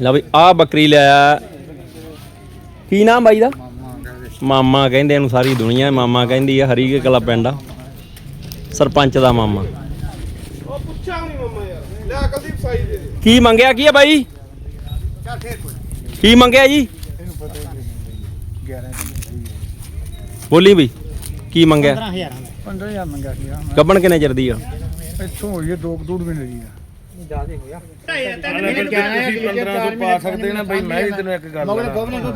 ਲਓ ਬਈ ਆ ਬੱਕਰੀ ਲਿਆ ਕੀ ਨਾਮ ਬਾਈ ਦਾ? ਮਾਮਾ ਕਹਿੰਦੇ ਇਹਨੂੰ ਸਾਰੀ ਦੁਨੀਆ ਮਾਮਾ ਕਹਿੰਦੀ ਆ ਹਰੀ ਕੇ ਕਲਾ ਪਿੰਡ ਆ। ਸਰਪੰਚ ਦਾ ਮਾਮਾ। ਉਹ ਪੁੱਛਿਆ ਨਹੀਂ ਮਮਾ ਯਾਰ। ਲੈ ਕਲਦੀਪ ਸਾਈ ਦੇ। ਦੇ ਕੀ ਮੰਗਿਆ ਕੀ ਆ ਬਾਈ? ਕੀ ਮੰਗਿਆ ਜੀ? ਬੋਲੀ ਬਈ ਕੀ ਮੰਗਿਆ? 15000 ਮੰਗਿਆ। ਸੀ ਆ ਗੱਬਣ ਕਿੰਨੇ ਚਿਰ ਦੀ ਆ? ਇੱਥੋਂ ਹੋਈ ਹੈ ਦੋ ਕੁ ਦੂਰ ਮਹੀਨੇ ਦੀ ਆ ਤੁਸੀਂ 1500 ਪਾ ਸਕਦੇ ਨਾ ਬਈ ਮੈਂ ਵੀ ਤੈਨੂੰ ਇੱਕ ਗੱਲ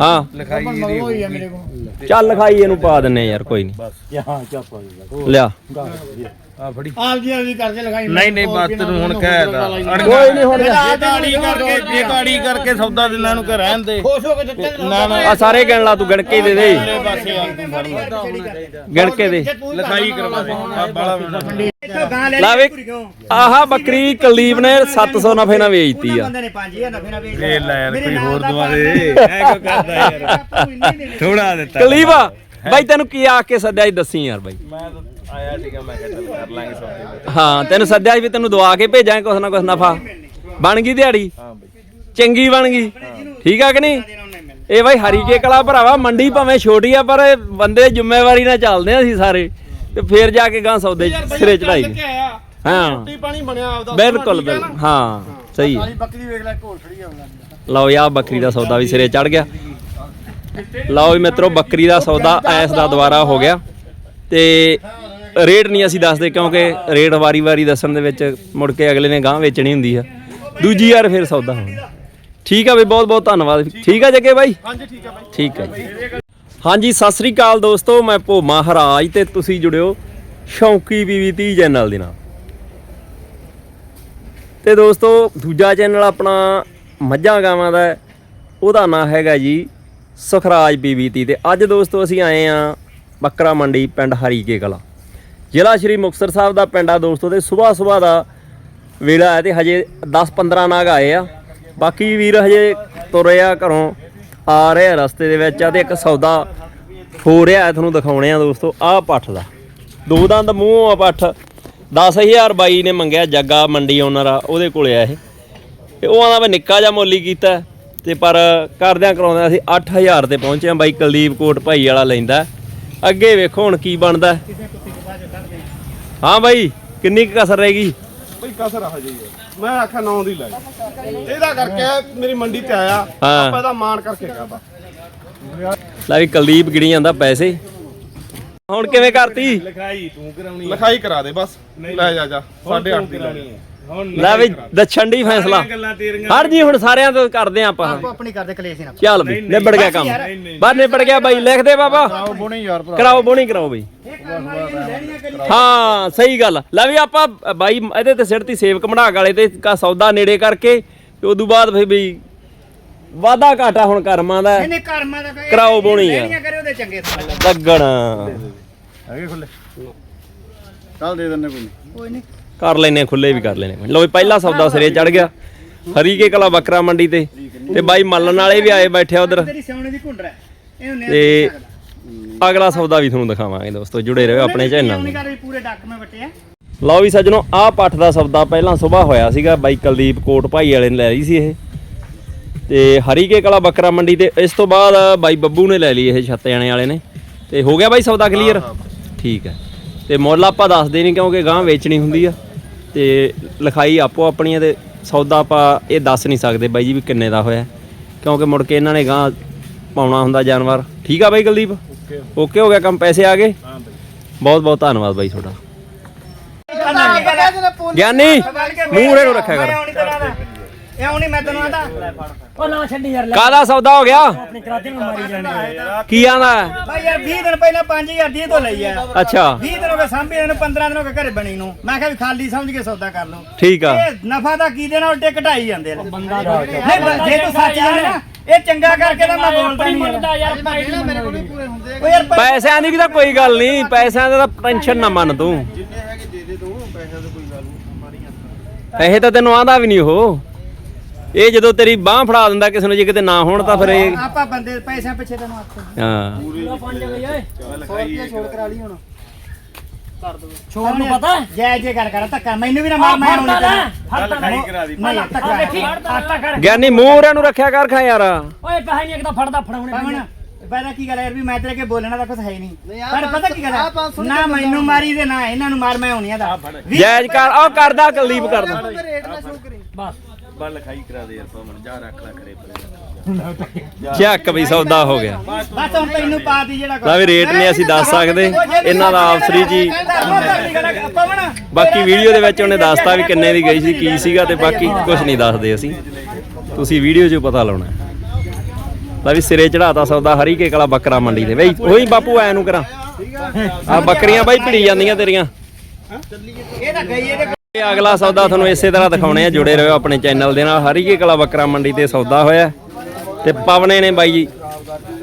ਹਾਂ ਲਿਖਾਈ ਹੋਈ ਆ ਮੇਰੇ ਕੋਲ ਚੱਲ ਲਿਖਾਈ ਇਹਨੂੰ ਪਾ ਦਿੰਨੇ ਯਾਰ ਕੋਈ ਨਹੀਂ ਹਾਂ ਚਾਪਾ ਲਿਆ। ਆ ਫੜੀ ਆਪ ਜੀ ਆਪਦੀ ਕਰਦੇ ਲਗਾਈ ਨਹੀਂ ਨਹੀਂ ਬਸ ਤੈਨੂੰ ਹੁਣ ਕਹਿਦਾ ਕੋਈ ਨਹੀਂ ਹੁਣ ਗਾੜੀ ਕਰਕੇ ਜੇ ਗਾੜੀ ਕਰਕੇ ਸੌਦਾ ਦਿਨਾਂ ਨੂੰ ਕਿ ਰਹਿਣ ਦੇ। ਖੁਸ਼ ਹੋ ਕੇ ਦਿੱਤੇ ਨਾ ਨਾ ਆ ਸਾਰੇ ਗਿਣ ਲਾ ਤੂੰ ਗਿਣ ਕੇ ਦੇ ਦੇ। ਆ। ਗਿਣ ਕੇ ਦੇ। ਲਿਖਾਈ ਕਰਵਾ ਦੇ। ਆ ਬਾਲਾ ਲੈ ਵੇ ਆਹਾ ਬੱਕਰੀ ਕੁਲਦੀਪ ਨੇ 700 ਨਫੇ ਨਾਲ ਵੇਚਤੀ ਆ। ਬੰਦੇ ਨੇ 5000 ਨਫੇ ਨਾਲ ਵੇਚ ਲੈ ਯਾਰ ਕੋਈ ਹੋਰ ਦਵਾ ਦੇ। ਐ ਕਿਉਂ ਕਰਦਾ ਯਾਰ? ਥੋੜਾ ਦਿੱਤਾ ਕੁਲਦੀਪ ਬਾਈ ਤੈਨੂੰ ਕੀ ਆ ਕੇ ਸੱਦਿਆ ਸੀ ਦੱਸੀ ਯਾਰ ਬਾਈ। ਮੈਂ ਤਾਂ ਆਇਆ ਸੀਗਾ ਮੈਂ ਕਿਹਾ ਚੱਲ ਕਰ ਲਾਂਗੇ ਸੌਦੇ। ਹਾਂ ਤੈਨੂੰ ਸੱਦਿਆ ਸੀ ਵੀ ਤੈਨੂੰ ਦਵਾ ਕੇ ਭੇਜਾਂ ਕੁਛ ਨਾ ਕੁਛ ਨਫਾ। ਬਣ ਗਈ ਦਿਹਾੜੀ? ਹਾਂ ਬਈ। ਚੰਗੀ ਬਣ ਗਈ। ਠੀਕ ਆ ਕਿ ਨਹੀਂ? ਇਹ ਬਾਈ ਹਰੀ ਕੇ ਕਲਾ ਭਰਾਵਾ ਮੰਡੀ ਭਾਵੇਂ ਛੋਟੀ ਆ ਪਰ ਇਹ ਬੰਦੇ ਜ਼ਿੰਮੇਵਾਰੀ ਨਾਲ ਚੱਲਦੇ ਆ ਅਸੀਂ ਸਾਰੇ। ਤੇ ਫੇਰ ਜਾ ਕੇ ਗਾਂ ਸੌਦੇ ਸਿਰੇ ਚੜਾਈ। ਹਾਂ। ਰੋਟੀ ਪਾਣੀ ਬਣਿਆ ਆਪਦਾ ਬਿਲਕੁਲ ਬਿਲਕੁਲ। ਹਾਂ ਸਹੀ ਹੈ ਬੱਕਰੀ ਵੇਖ ਲੈ ਘੋਲ ਖੜੀ ਆ ਲਓ ਯਾ ਬੱਕਰੀ ਦਾ ਸੌਦਾ ਵੀ ਸਿਰੇ ਚੜ ਗਿਆ। ਲਓ ਵੀ ਮਿੱਤਰੋ ਬੱਕਰੀ ਦਾ ਸੌਦਾ ਐਸ ਦਾ ਦੁਬਾਰਾ ਹੋ ਗਿਆ। ਤੇ ਰੇਟ ਨਹੀਂ ਅਸੀਂ ਦੱਸਦੇ ਕਿਉਂਕਿ ਰੇਟ ਵਾਰੀ-ਵਾਰੀ ਦੱਸਣ ਦੇ ਵਿੱਚ ਮੁੜ ਕੇ ਅਗਲੇ ਨੇ ਗਾਂ ਵੇਚਣੀ ਹੁੰਦੀ ਆ। ਦੂਜੀ ਵਾਰ ਫਿਰ ਸੌਦਾ ਹੋਣਾ। ਠੀਕ ਆ ਬਈ ਬਹੁਤ ਬਹੁਤ ਧੰਨਵਾਦ। ਠੀਕ ਆ ਜੱਗੇ ਬਾਈ? ਹਾਂਜੀ ਠੀਕ ਆ ਬਾਈ। ਠੀਕ ਹੈ ਜੀ। ਹਾਂਜੀ, ਸਤਿ ਸ੍ਰੀ ਅਕਾਲ ਦੋਸਤੋ, ਮੈਂ ਭੋ ਮਹਾਰਾਜ ਤੇ ਤੁਸੀਂ ਜੁੜਿਓ ਸ਼ੌਂਕੀ ਬੀਵੀ 30 ਚੈਨਲ ਦੇ ਨਾਲ। ਤੇ ਦੋਸਤੋ, ਦੂਜਾ ਚੈਨਲ ਆਪਣਾ ਮੱਝਾਂ ਗਾਵਾਂ ਦਾ ਉਹਦਾ ਨਾਮ ਹੈਗਾ ਜੀ ਸੁਖਰਾਜ ਬੀਬੀ 30 ਤੇ ਅੱਜ ਦੋਸਤੋ ਅਸੀਂ ਆਏ ਆ ਬੱਕਰਾ ਮੰਡੀ ਪਿੰਡ ਹਰੀਕੇ ਕਲਾ। ਜ਼ਿਲ੍ਹਾ ਸ਼੍ਰੀ ਮੁਕਤਸਰ ਸਾਹਿਬ ਦਾ ਪਿੰਡ ਆ ਦੋਸਤੋ ਤੇ ਸਵੇਰ ਸਵੇਰ ਦਾ ਵੇਲਾ ਹੈ ਤੇ ਹਜੇ 10-15 ਨਾਗ ਆਏ ਆ। ਬਾਕੀ ਵੀਰ ਹਜੇ ਤੁਰੇ ਆ ਘਰੋਂ, ਆ ਰਹੇ ਆ ਰਸਤੇ ਦੇ ਵਿੱਚ ਆ ਤੇ ਇੱਕ ਸੌਦਾ ਹੋ ਰਿਹਾ ਤੁਹਾਨੂੰ ਦਿਖਾਉਣੇ ਆ ਦੋਸਤੋ ਆਹ ਪੱਠ ਦਾ। ਦੋ ਦੰਦ ਮੂੰਹ ਆ ਪੱਠ। 10000 ਬਾਈ ਨੇ ਮੰਗਿਆ ਜੱਗਾ ਮੰਡੀ ਓਨਰ ਆ ਉਹਦੇ ਕੋਲੇ ਆ ਇਹ। ਤੇ ਉਹ ਆਂਦਾ ਮੈਂ ਨਿੱਕਾ ਜਿਹਾ ਮੁੱਲ ਕੀਤਾ। ਤੇ ਪਰ ਕਰਦਿਆਂ ਕਰਾਉਂਦਿਆਂ ਅਸੀਂ 8000 ਤੇ ਪਹੁੰਚੇ ਆ ਬਾਈ ਕੁਲਦੀਪ ਕੋਟ ਭਾਈ ਵਾਲਾ ਲੈਂਦਾ। ਅੱਗੇ ਵੇਖੋ ਹੁਣ ਕੀ ਬਣਦਾ। ਹਾਂ ਬਾਈ ਕਿੰਨੀ ਕਸਰ ਰਹੇਗੀ ਬਈ ਕਸਰ ਆ ਹਜੇ ਯਾਰ। ਮੈਂ ਆਖਿਆ 9 ਦੀ ਲੈ ਇਹਦਾ ਕਰਕੇ ਮੇਰੀ ਮੰਡੀ ਤੇ ਆਇਆ। ਆਪਾਂ ਇਹਦਾ ਮਾਣ ਕਰਕੇ ਕਹਦਾ ਲੈ ਵੀ ਕੁਲਦੀਪ ਗਿਣੀ ਜਾਂਦਾ ਪੈਸੇ। ਹੁਣ ਕਿਵੇਂ ਕਰਤੀ? ਲਿਖਾਈ ਤੂੰ ਕਰਾਉਣੀ ਲਿਖਾਈ ਕਰਾ ਦੇ ਬਸ। ਲੈ ਜਾ ਜਾ 8.5 ਦੀ ਲੈ ਹੁਣ ਲੈ ਵੀ ਦੱਛਣ ਦੀ ਫੈਸਲਾ। ਗੱਲਾਂ ਤੇਰੀਆਂ ਹਰ ਜੀ ਹੁਣ ਸਾਰਿਆਂ ਤੋਂ ਕਰਦੇ ਆਂ ਆਪਾਂ। ਆਪੋ ਆਪਣੀ ਕਰਦੇ ਕਲੇਸ਼ ਨਾ। ਚੱਲ ਵੀ ਨਿਬੜ ਗਿਆ ਕੰਮ। ਬਸ ਨਿਬੜ ਗਿਆ ਬਾਈ ਲਿਖ ਦੇ ਬਾਬਾ। ਆਓ ਬੋਣੀ ਯਾਰ ਭਰਾ। ਕਰਾਓ ਬੋਣੀ ਕਰਾਓ ਬਈ। ਹਾਂ ਸਹੀ ਗੱਲ। ਲੈ ਵੀ ਆਪਾਂ ਬਾਈ ਇਹਦੇ ਤੇ ਸਿੱਟਤੀ ਸੇਵਕ ਮੜਾਕ ਵਾਲੇ ਤੇ ਕਾ ਸੌਦਾ ਨੇੜੇ ਕਰਕੇ ਤੇ ਉਦੋਂ ਬਾਅਦ ਫੇ ਬਈ ਵਾਦਾ ਘਾਟਾ ਹੁਣ ਕਰਮਾਂ ਦਾ। ਇਹਨੇ ਕਰਮਾਂ ਦਾ ਕਹੇ ਕਰਾਓ ਬੋਣੀ ਆ। ਲੈਣੀਆਂ ਕਰੇ ਉਹਦੇ ਚੰਗੇ ਸਾਲ ਲੱਗਣ। ਹੈਗੇ ਖੁੱਲੇ? ਚੱਲ ਦੇ ਦਿੰਨੇ ਕੋਈ ਕੋਈ ਨਹੀਂ। ਕਰ ਲੈਨੇ ਖੁੱਲੇ ਵੀ ਕਰ ਲੈਨੇ ਲੋ ਵੀ ਪਹਿਲਾ ਸੌਦਾ ਸਿਰੇ ਚੜ ਗਿਆ। ਹਰੀਕੇ ਕਲਾ ਬੱਕਰਾ ਮੰਡੀ ਤੇ। ਤੇ ਬਾਈ ਮੱਲਣ ਵਾਲੇ ਵੀ ਆਏ ਬੈਠੇ ਉਧਰ। ਤੇਰੀ ਦੀ ਇਹਨੂੰ ਤੇ ਅਗਲਾ ਸੌਦਾ ਵੀ ਤੁਹਾਨੂੰ ਦਿਖਾਵਾਂਗੇ ਦੋਸਤੋ ਜੁੜੇ ਰਹੋ ਆਪਣੇ ਚੈਨਲ ਨਾਲ ਕਰ ਪੂਰੇ ਡੱਕ ਮੈਂ ਵੱਟੇ ਆ। ਲਓ ਵੀ ਸੱਜਣੋ ਆਹ ਪੱਠ ਦਾ ਸੌਦਾ ਪਹਿਲਾਂ ਸਵੇਰ ਹੋਇਆ ਸੀਗਾ ਬਾਈ ਕੁਲਦੀਪ ਕੋਟ ਭਾਈ ਵਾਲੇ ਨੇ ਲੈ ਲਈ ਸੀ ਇਹ। ਤੇ ਹਰੀਕੇ ਕਲਾ ਬੱਕਰਾ ਮੰਡੀ ਤੇ ਇਸ ਤੋਂ ਬਾਅਦ ਬਾਈ ਬੱਬੂ ਨੇ ਲੈ ਲਈ ਇਹ ਛੱਤ ਜਾਣੇ ਵਾਲੇ ਨੇ। ਤੇ ਹੋ ਗਿਆ ਬਾਈ ਸੌਦਾ ਕਲੀਅਰ ਠੀਕ ਹੈ। ਤੇ ਮੁੱਲ ਆਪਾਂ ਦੱਸਦੇ ਨਹੀਂ ਕਿਉਂਕਿ ਗਾਂ ਵੇਚਣੀ ਹੁੰਦੀ ਆ। ਤੇ ਲਿਖਾਈ ਆਪੋ ਆਪਣੀਆਂ ਤੇ ਸੌਦਾ ਆਪਾਂ ਇਹ ਦੱਸ ਨਹੀਂ ਸਕਦੇ ਬਾਈ ਜੀ ਵੀ ਕਿੰਨੇ ਦਾ ਹੋਇਆ। ਕਿਉਂਕਿ ਮੁੜ ਕੇ ਇਹਨਾਂ ਨੇ ਗਾਂ ਪਾਉਣਾ ਹੁੰਦਾ ਜਾਨਵਰ। ਠੀਕ ਆ ਬਾਈ ਕੁਲਦੀਪ? ਓਕੇ। ਹੋ ਗਿਆ ਕੰਮ ਪੈਸੇ ਆ ਗਏ? ਬਹੁਤ ਬਹੁਤ ਧੰਨਵਾਦ ਬਾਈ ਤੁਹਾਡਾ। ਗਿਆਨੀ ਮੂਹਰੇ ਨੂੰ ਰੱਖਿਆ ਕਰ। ਇਹ ਆਉਣੀ ਮੈਂ ਤੈਨੂੰ ਆਦਾ। ਉਹ ਨਾ ਛੱਡੀ ਯਾਰ ਕਾਦਾ ਸੌਦਾ ਹੋ ਗਿਆ? ਆਪਣੀ ਕਰਾਤੀ ਨੂੰ ਮਾਰੀ ਜਾਣੀ ਕੀ ਆਂਦਾ ਭਾਈ ਯਾਰ 20 ਦਿਨ ਪਹਿਲਾਂ 5000 ਦੀ ਤੋਂ ਲਈ ਆ ਅੱਛਾ। 20 ਦਿਨ ਹੋ ਗਏ ਸਾਂਭੀ ਇਹਨੂੰ 15 ਦਿਨ ਹੋ ਗਏ ਘਰੇ ਬਣੀ ਨੂੰ। ਮੈਂ ਕਿਹਾ ਵੀ ਖਾਲੀ ਸਮਝ ਕੇ ਸੌਦਾ ਕਰ ਲਓ। ਠੀਕ ਆ। ਇਹ ਨਫਾ ਦਾ ਕੀ ਦੇਣਾ ਉਲਟੇ ਘਟਾਈ ਜਾਂਦੇ ਨੇ। ਨਹੀਂ ਬ- ਜੇ ਤੂੰ ਸੱਚ ਜਾਣੇ ਨਾ ਇਹ ਚੰਗਾ ਕਰਕੇ ਤਾਂ ਮੈਂ ਬੋਲਦਾ ਨਹੀਂ ਯਾਰ ਮੇਰੇ ਕੋਲ ਵੀ ਪੂਰੇ ਹੁੰਦੇ ਓ ਯਾਰ ਪ- ਪੈਸਿਆਂ ਦੀ ਵੀ ਤਾਂ ਕੋਈ ਗੱਲ ਨਹੀਂ ਪੈਸਿਆਂ ਦਾ ਤਾਂ ਟੈਨਸ਼ਨ ਨਾ ਮੰਨ ਤੂੰ। ਜਿੰਨੇ ਹੈਗੇ ਦੇ ਦੇ ਤੂੰ ਪੈਸਿਆਂ ਦੀ ਕੋਈ ਗੱਲ ਨਹੀਂ ਮਾਰੀ ਪੈਸੇ ਤਾਂ ਤੈਨੂੰ ਆਂਦਾ ਵੀ ਨਹੀਂ ਉਹ। ਇਹ ਜਦੋਂ ਤੇਰੀ ਬਾਹ ਫੜਾ ਦਿੰਦਾ ਕਿਸੇ ਨੂੰ ਜੇ ਕਿਤੇ ਨਾ ਹੋਣ ਤਾਂ ਫਿਰ ਇਹ ਆਪਾਂ ਬੰਦੇ ਪੈਸਿਆਂ ਪਿੱਛੇ ਤੈਨੂੰ ਹੱਥ ਹਾਂ। ਛੋੜ ਕਰਾ ਲਈ ਹੁਣ। ਛੋੜ ਨੂੰ ਪਤਾ? ਜੈ ਜੈ ਕਰ ਕਰ ਧੱਕਾ। ਮੈਨੂੰ ਵੀ ਨਾ ਮਾਰ ਮੈਂ ਹੁਣ ਫੜਦਾ ਲੈ ਨਹੀਂ ਧੱਕਾ ਦੇਖੀ। ਹੱਥਾ ਕਰ ਗਿਆਨੀ ਮੂੰਹ ਰਿਆਂ ਨੂੰ ਰੱਖਿਆ ਕਰ ਖਾ ਯਾਰ ਓਏ ਨਹੀਂ ਇੱਕ ਤਾਂ ਫੜਦਾ ਫੜਾਉਣੇ ਪਹਿਲਾਂ ਕੀ ਗੱਲ ਹੈ ਯਾਰ ਵੀ ਮੈਂ ਤੇਰੇ ਕੇ ਬੋਲਣਾ ਤਾਂ ਕੁਝ ਹੈ ਨਹੀਂ। ਪਰ ਪਤਾ ਕੀ ਗੱਲ ਹੈ ਨਾ ਮੈਨੂੰ ਮਾਰੀ ਦੇ ਨਾ ਇਹਨਾਂ ਨੂੰ ਮਾਰ ਮੈਂ ਹੋਣੀ ਆ ਦਾ ਜੈਜ ਕਰ ਉਹ ਕਰਦਾ ਕੁਲਦੀਪ ਕਰਦਾ। ਬਸ। ਚੱਕ ਵੀ ਸੌਦਾ ਹੋ ਗਿਆ। ਬਸ ਹੁਣ ਤੈਨੂੰ ਪਾ ਦੀ ਜਿਹੜਾ ਲੈ ਵੀ ਰੇਟ ਨਹੀਂ ਅਸੀਂ ਦੱਸ ਸਕਦੇ। ਇਹਨਾਂ ਦਾ ਆਪਸਰੀ ਜੀ ਬਾਕੀ ਵੀਡੀਓ ਦੇ ਵਿੱਚ ਉਹਨੇ ਦੱਸਤਾ ਵੀ ਕਿੰਨੇ ਦੀ ਗਈ ਸੀ ਕੀ ਸੀਗਾ ਤੇ ਬਾਕੀ ਕੁਝ ਨਹੀਂ ਦੱਸਦੇ ਅਸੀਂ। ਤੁਸੀਂ ਵੀਡੀਓ 'ਚੋਂ ਪਤਾ ਲਾਉਣਾ। ਲੈ ਵੀ ਸਿਰੇ ਚੜਾਤਾ ਸੌਦਾ ਹਰੀ ਕੇ ਕਲਾ ਬੱਕਰਾ ਮੰਡੀ ਦੇ ਬਈ ਉਹੀ ਬਾਪੂ ਐ ਨੂੰ ਕਰਾਂ। ਆ ਬੱਕਰੀਆਂ ਬਾਈ ਭਿੜੀ ਜਾਂਦੀਆਂ ਤੇਰੀਆਂ। ਇਹ ਤਾਂ ਗਈ ਇਹਦੇ ਇਹ ਅਗਲਾ ਸੌਦਾ ਤੁਹਾਨੂੰ ਇਸੇ ਤਰ੍ਹਾਂ ਦਿਖਾਉਣੇ ਆ, ਜੁੜੇ ਰਹੋ ਆਪਣੇ ਚੈਨਲ ਦੇ ਨਾਲ। ਹਰੀ ਕਲਾ ਬੱਕਰਾ ਮੰਡੀ ਤੇ ਸੌਦਾ ਹੋਇਆ। ਤੇ ਪਵਨੇ ਨੇ ਬਾਈ ਜੀ,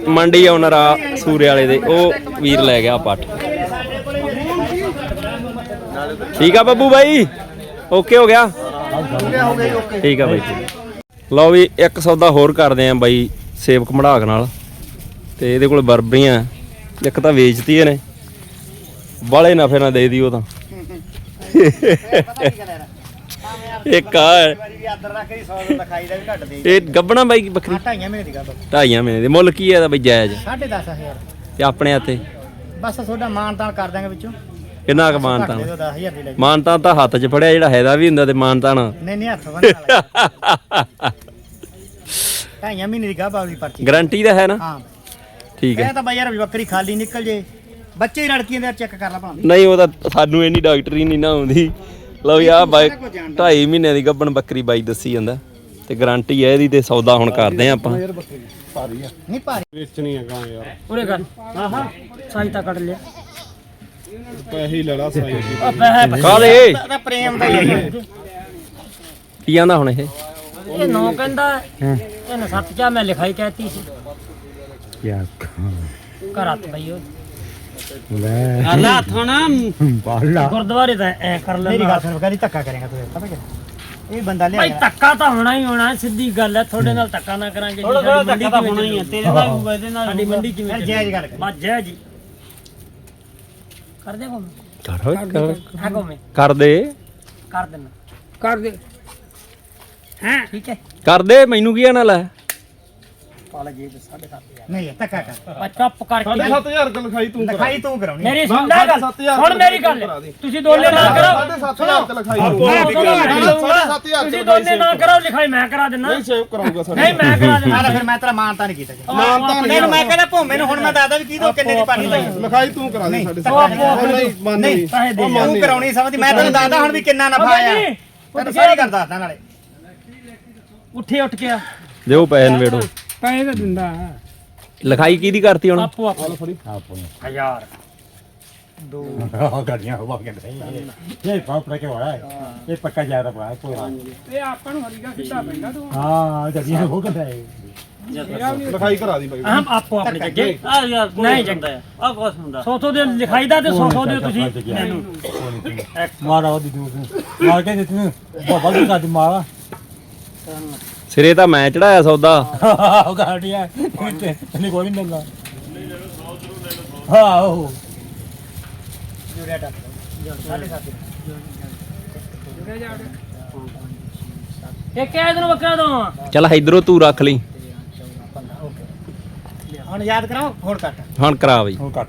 ਮੰਡੀ ਓਨਰ ਆ ਸੂਰੇ ਵਾਲੇ ਦੇ, ਉਹ ਵੀਰ ਲੈ ਗਿਆ ਪੱਟ ਠੀਕ ਆ ਬੱਬੂ ਬਾਈ? ਓਕੇ ਹੋ ਗਿਆ? ਠੀਕ ਆ ਬਾਈ ਲਓ ਵੀ, ਇੱਕ ਸੌਦਾ ਹੋਰ ਕਰਦੇ ਆ ਬਾਈ ਸੇਵਕ ਮੜਾਕ ਨਾਲ। ਤੇ ਇਹਦੇ ਕੋਲ ਬਰਬਰੀਆਂ, ਇੱਕ ਤਾਂ ਵੇਚਤੀ ਇਹਨੇ ਬਾਲੇ ਨਫੇ ਨਾਲ ਦੇ ਦੀ ਉਹ ਤਾਂ। ਇੱਕ ਆ ਹੈ। ਵਾਰੀ ਵੀ ਆਦਰ ਰੱਖ ਕੇ 100 ਦਾ ਲਿਖਾਈ ਦਾ ਵੀ ਘੱਟ ਦੇ ਇਹ ਗੱਬਣਾ ਬਾਈ ਬੱਕਰੀ? ਢਾਈਆਂ ਮਹੀਨੇ ਦੀ। ਗੱਲ ਢਾਈਆਂ ਮਹੀਨੇ ਦੇ ਮੁੱਲ ਕੀ ਹੈ ਇਹਦਾ ਬਾਈ ਜਾਇਜ਼? 10000 ਤੇ ਆਪਣੇ ਹੱਥੇ? ਬਸ ਤੁਹਾਡਾ ਮਾਨ ਤਾਨ ਕਰ ਦਾਂਗੇ ਵਿੱਚੋਂ ਕਿੰਨਾ ਕੁ ਘੱਟ ਮਾਨਤਾਨ? ਦੇ ਦਿਓ 10000 ਦੀ ਲੈ ਜਾਓ। ਮਾਨਤਾਨ ਤਾਂ ਹੱਥ 'ਚ ਫੜਿਆ ਜਿਹੜਾ ਹੈਦਾ ਵੀ ਹੁੰਦਾ ਤੇ ਮਾਨਤਾਨ। ਨਹੀਂ ਨਹੀਂ ਹੱਥ ਬੰਨ੍ਹ ਵਾਲਾ ਢਾਈਆਂ ਮਹੀਨੇ ਦੀ ਗਾਹ ਵਾਲੀ ਪਰਚੀ। ਗਾਰੰਟੀ ਦਾ ਹੈ ਨਾ। ਹਾਂ। ਠੀਕ ਹੈ। ਇਹ ਤਾਂ ਬਾਈ ਯਾਰ ਬੱਕਰੀ ਖਾਲੀ ਨਿਕਲ ਜੇ। ਬੱਚੇ ਹੀ ਲੜਕੀਆਂ ਦੇ ਚੈੱਕ ਕਰ ਲਾ ਭਾਵੇਂ। ਨਹੀਂ ਉਹ ਤਾਂ ਸਾਨੂੰ ਇੰਨੀ ਡਾਕਟਰੀ ਨਹੀਂ ਨਾ ਆਉਂਦੀ। ਲਓ ਵੀ ਆਹ ਬਾਈ ਢਾਈ ਮਹੀਨੇ ਦੀ ਗੱਬਣ ਬੱਕਰੀ ਬਾਈ ਦੱਸੀ ਜਾਂਦਾ। ਤੇ ਗਾਰੰਟੀ ਹੈ ਇਹਦੀ ਤੇ ਸੌਦਾ ਹੁਣ ਕਰਦੇ ਆ ਆਪਾਂ। ਨਹੀਂ ਭਾਰੀ। ਵੇਚਣੀ ਆ ਗਾਂ ਯਾਰ। ਉਰੇ ਕਰ। ਹਾਂ ਹਾਂ ਸਾਈ ਤਾਂ ਕੱਢ ਲਿਆ। ਪੈਸੇ ਹੀ ਲੈ ਲਾ ਸਾਈ। ਉਹ ਪੈਸੇ ਕਾਲੇ ਤਾਂ ਪ੍ਰੇਮ ਦਾ ਹੀ ਹੈ ਕੀ ਆਂਦਾ ਹੁਣ ਇਹ? ਇਹ ਨੌ ਕਹਿੰਦਾ ਇਹਨੇ ਸੱਤ ਚਾ ਮੈਂ ਲਿਖਾਈ ਕਹਿਤੀ ਸੀ। ਯਾ ਘਰਾਂ ਤੇ ਬਈ ਉਹ ਲੈ। ਅੱਲਾ ਥਾਣਾ ਬਾਲਾ ਗੁਰਦੁਆਰੇ ਦਾ ਐ ਕਰ ਮੇਰੀ ਲੈਣਾ ਗੱਲ ਸੁਣ ਕਰੀ ਧੱਕਾ ਕਰੇਗਾ ਤੂੰ ਪਤਾ ਕਿ। ਇਹ ਬੰਦਾ ਲਿਆ ਭਾਈ ਧੱਕਾ ਤਾਂ ਹੋਣਾ ਹੀ ਹੋਣਾ ਸਿੱਧੀ ਗੱਲ ਹੈ ਤੁਹਾਡੇ ਨਾਲ ਧੱਕਾ ਨਾ ਕਰਾਂਗੇ ਥੋੜਾ ਥੋੜਾ ਧੱਕਾ ਤਾਂ ਹੋਣਾ ਹੀ ਹੈ ਤੇਰੇ ਨਾਲ ਹੋਊਗਾ ਇਹਦੇ ਨਾਲ ਸਾਡੀ ਮੰਡੀ ਕਿਵੇਂ ਜਾਇਜ਼ ਗੱਲ ਕਰ ਬਸ ਜੈ ਜੀ ਕਰ ਦੇ ਕੋਮ ਕਰ। ਕਰ ਹਾਂ ਕੋਮੇ ਕਰ ਦੇ ਕਰ ਦੇਣਾ ਕਰ ਦੇ ਹਾਂ। ਠੀਕ ਹੈ। ਕਰ ਦੇ ਮੈਨੂੰ ਕੀ ਆਣਾ ਲੈ ਪਾਲਾ ਜੀ ਤੇ 7.5 ਨਹੀਂ ਇਹ ਧੱਕਾ ਕਰ ਆ। ਚੁੱਪ ਕਰਕੇ 7000 ਦਾ ਲਿਖਾਈ ਤੂੰ ਕਰਾ ਲਿਖਾਈ ਤੂੰ ਕਰਾਉਣੀ ਮੇਰੀ ਸੁਣ ਲੈ ਗੱਲ। ਹੁਣ ਮੇਰੀ ਗੱਲ। ਤੁਸੀਂ ਦੋਨੇ ਨਾ ਕਰੋ 7000 ਤੇ ਲਿਖਾਈ ਤੁਸੀਂ ਦੋਨੇ ਨਾ ਕਰੋ ਲਿਖਾਈ ਮੈਂ ਕਰਾ ਦਿੰਦਾ। ਨਹੀਂ ਸੇਵ ਕਰਾਊਗਾ ਸਾਡੇ। ਨਹੀਂ ਮੈਂ ਕਰਾ ਲੈ ਫਿਰ ਮੈਂ ਤੇਰਾ ਮਾਨ ਤਾਂ ਨਹੀਂ ਕੀਤਾ ਮਾਨਤਾ ਨਹੀਂ ਮੈਂ ਕਹਿੰਦਾ ਭੋਮੇ ਨੂੰ ਹੁਣ ਮੈਂ ਦੱਸਦਾ ਵੀ ਕਿਹਦੋਂ ਕਿੰਨੇ ਦੀ ਪਾਣੀ ਲਾਈ। ਲਿਖਾਈ ਤੂੰ ਕਰਾ ਦੇ ਸਾਡੇ ਨਹੀਂ ਨਹੀਂ ਦੇ ਤੂੰ ਕਰਾਉਣੀ ਸਮਝਦੀ। ਮੈਂ ਤੈਨੂੰ ਦੱਸਦਾ ਹੁਣ ਵੀ ਕਿੰਨਾ ਨਫਾ ਆਇਆ ਤੈਨੂੰ ਸਾਰੀ ਗੱਲ ਦੱਸਦਾ ਨਾਲੇ। ਉੱਠੇ ਉੱਠ ਕੇ ਆ। ਦਿਓ ਪੈਸੇ ਨਵੇੜੋ ਪੈਸੇ ਤਾਂ ਦਿੰਦਾ। ਲਿਖਾਈ ਕਿਹਦੀ ਕਰਤੀ ਹੁਣ? ਆਪੋ ਆਪੋ। ਹਜ਼ਾਰ ਗੱਡੀਆਂ ਹੋ ਗਿਆ ਨਹੀਂ ਇਹ ਪਾਪੜਾ ਕੇ ਵਾਲਾ ਇਹ ਪੱਕਾ ਜਾ ਰਹਾ ਹੈ ਪੂਰਾ ਇਹ ਆਪਾਂ ਨੂੰ ਹਰੀਗਾ ਸਿੱਧਾ ਪੈਂਦਾ ਤੂੰ। ਹਾਂ ਗੱਡੀਆਂ ਹੋ ਗਿਆ ਲਿਖਾਈ ਕਰਾ ਦੀ ਬਾਈ। ਆਹ ਆਪੋ ਆਪਣੇ ਜੱਗੇ ਆ ਯਾਰ ਨਹੀਂ ਜਾਂਦਾ ਆ ਕੁਛ ਹੁੰਦਾ। ਸੌ ਸੌ ਦੇ ਲਿਖਾਈ ਦਾ ਤੇ ਸੌ ਸੌ ਦੇ ਤੁਸੀਂ ਮੈਨੂੰ। ਮਾਰਾ ਉਹਦੀ ਦੂਰ ਮਾਰ ਕੇ ਦੇ ਤੂੰ ਬਾਬਾ ਦੀ ਸਾਡੀ ਮਾਰਾ ਸਿਰੇ ਤਾਂ ਮੈਂ ਚੜਾਇਆ ਸੌਦਾ। ਉਹ ਗੱਡੀਆਂ ਨਹੀਂ ਕੋਈ ਨਹੀਂ ਦਿੰਦਾ ਹਾਂ ਉਹ ਜੁੜਿਆ ਟੱਪ ਸਾਢੇ ਸੱਤ। ਇਹ ਕਿਹ ਦਿਨ ਬੱਕਰਾ ਦੋ ਚੱਲ ਇਧਰੋਂ ਤੂੰ ਰੱਖ ਲਈ। ਹੁਣ ਯਾਦ ਕਰਾਓ ਹੁਣ ਕੱਟ। ਹੁਣ ਕਰਾ ਬਈ। ਉਹ ਕੱਟ।